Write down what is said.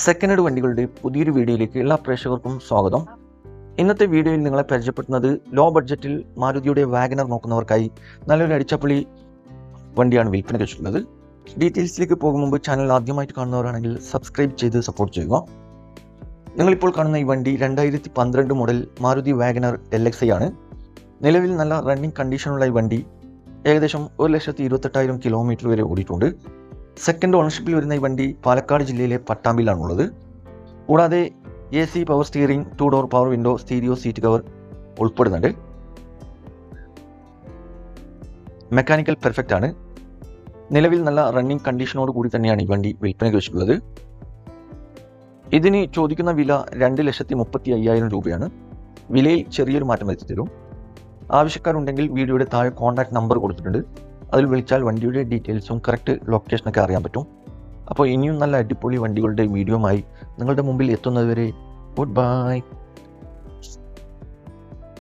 Second head വണ്ടികളുടെ പുതിയൊരു വീഡിയോയിലേക്ക് എല്ലാ പ്രേക്ഷകർക്കും സ്വാഗതം. ഇന്നത്തെ വീഡിയോയിൽ നിങ്ങളെ പരിചയപ്പെടുത്തുന്നത് ലോ ബഡ്ജറ്റിൽ മാരുതിയുടെ വാഗനർ നോക്കുന്നവർക്കായി നല്ലൊരു അടിച്ചപ്പൊളി വണ്ടിയാണ് വിൽപ്പനയ്ക്ക് വെച്ചിട്ടുള്ളത്. ഡീറ്റെയിൽസിലേക്ക് പോകും മുമ്പ് ചാനൽ ആദ്യമായിട്ട് കാണുന്നവരാണെങ്കിൽ സബ്സ്ക്രൈബ് ചെയ്ത് സപ്പോർട്ട് ചെയ്യുക. നിങ്ങളിപ്പോൾ കാണുന്ന ഈ വണ്ടി രണ്ടായിരത്തി പന്ത്രണ്ട് model Maruti WagonR L X I ആണ്. നിലവിൽ നല്ല റണ്ണിങ് കണ്ടീഷനുള്ള ഈ വണ്ടി ഏകദേശം ഒരു ലക്ഷത്തി ഇരുപത്തെട്ടായിരം കിലോമീറ്റർ വരെ ഓടിയിട്ടുണ്ട്. സെക്കൻഡ് ഓണർഷിപ്പിൽ വരുന്ന ഈ വണ്ടി പാലക്കാട് ജില്ലയിലെ പട്ടാമ്പിയിലാണുള്ളത്. കൂടാതെ A C power steering two door power window stereo seat cover ഉൾപ്പെടുന്നുണ്ട്. മെക്കാനിക്കൽ പെർഫെക്റ്റ് ആണ്. നിലവിൽ നല്ല റണ്ണിങ് കണ്ടീഷനോട് കൂടി തന്നെയാണ് ഈ വണ്ടി വിൽപ്പനയ്ക്ക് വെച്ചിട്ടുള്ളത്. ഇതിന് ചോദിക്കുന്ന വില രണ്ട് ലക്ഷത്തി മുപ്പത്തി അയ്യായിരം രൂപയാണ്. വിലയിൽ ചെറിയൊരു മാറ്റം വരുത്തി തരും. ആവശ്യക്കാരുണ്ടെങ്കിൽ വീഡിയോയുടെ താഴെ കോൺടാക്ട് നമ്പർ കൊടുത്തിട്ടുണ്ട്. അതിൽ വിളിച്ചാൽ വണ്ടിയുടെ ഡീറ്റെയിൽസും കറക്റ്റ് ലൊക്കേഷനൊക്കെ അറിയാൻ പറ്റും. അപ്പോൾ ഇനിയും നല്ല അടിപൊളി വണ്ടികളുടെ വീഡിയോമായി നിങ്ങളുടെ മുമ്പിൽ എത്തുന്നതുവരെ ഗുഡ് ബൈ